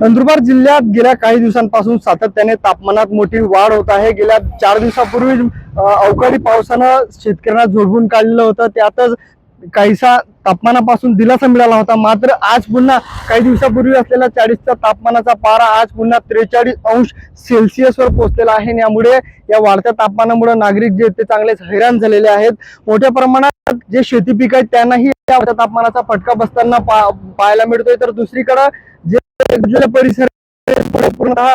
नंदुरबार जिल्ह्यात गेल्या काही दिवसांपासून सातत्याने तापमानात मोठी वाढ होत आहे. गेल्या चार दिवसापूर्वी अवकाळी पावसानं शेतकऱ्यांना झोडवून काढलेलं होतं. त्यातच काहीसा तापमानापासून दिलासा मिळाला होता. मात्र आज पुन्हा काही दिवसापूर्वी असलेला चाळीसचा तापमानाचा पारा आज पुन्हा त्रेचाळीस अंश सेल्सिअसवर पोहोचलेला आहे. यामुळे या वाढत्या तापमानामुळे नागरिक जे ते चांगलेच हैराण झालेले आहेत. मोठ्या प्रमाणात जे शेती पीक आहेत त्यांनाही या वाढत्या तापमानाचा फटका बसताना पा- पाहायला मिळतोय. तर दुसरीकडे जे गजबजला परिसर पूर्णतः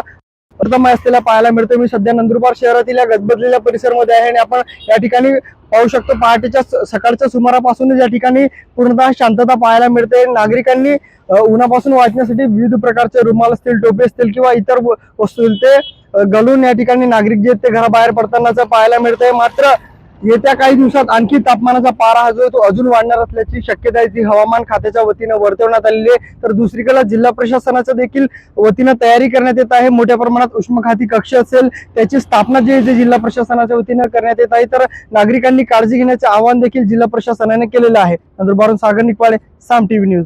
प्रथम असलेला पाहायला मिळतोय. मी सध्या नंदुरबार शहरातील या गजबजलेल्या परिसरमध्ये आहे आणि आपण या ठिकाणी पाहू शकतो पहाटेच्या सकाळच्या सुमारापासूनच या ठिकाणी पूर्णतः शांतता पाहायला मिळते. नागरिकांनी उन्हापासून वाचण्यासाठी विविध प्रकारचे रुमाल असतील टोपे असतील किंवा इतर वस्तू ते गलून घालून या ठिकाणी नागरिक जे आहेत ते घराबाहेर पडतानाच पाहायला मिळतंय. मात्र येत्या काही दिवसात आणखी तापमानाचा पारा हा जो आहे तो अजून वाढणार असल्याची शक्यता आहे. जी हवामान खात्याच्या वतीनं वर्तवण्यात आलेली आहे. तर दुसरीकडे जिल्हा प्रशासनाच्या देखील वतीनं तयारी करण्यात येत आहे. मोठ्या प्रमाणात उष्मघाती कक्ष असेल त्याची स्थापना जी आहे जिल्हा प्रशासनाच्या वतीनं करण्यात येत आहे तर नागरिकांनी काळजी घेण्याचे आवाहन देखील जिल्हा प्रशासनाने केलेलं आहे. नंदुरबारून सागर निकवाडे साम टीव्ही न्यूज.